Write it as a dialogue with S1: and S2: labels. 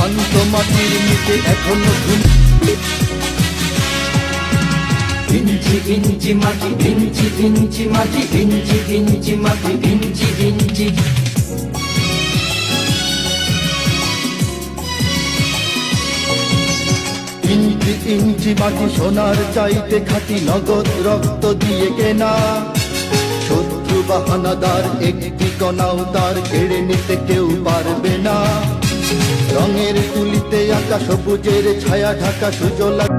S1: শান্ত মাটির এখনও ঘুম
S2: ইঞ্চি ইঞ্চি মাটি, ইঞ্চি ইঞ্চি মাটি, ইঞ্চি ইঞ্চি মাটি, ইঞ্চি ইঞ্চি।
S1: ইঞ্চি ইঞ্চি মাটি সোনার চাইতে খাটি নগদ রক্ত দিয়ে কেনা। শত্রু বাহানাদার একটি কণাও তার কেড়ে নিতে কেউ পারবে না। রঙের তুলিতে আঁকা সবুজের ছায়া ঢাকা সুজলা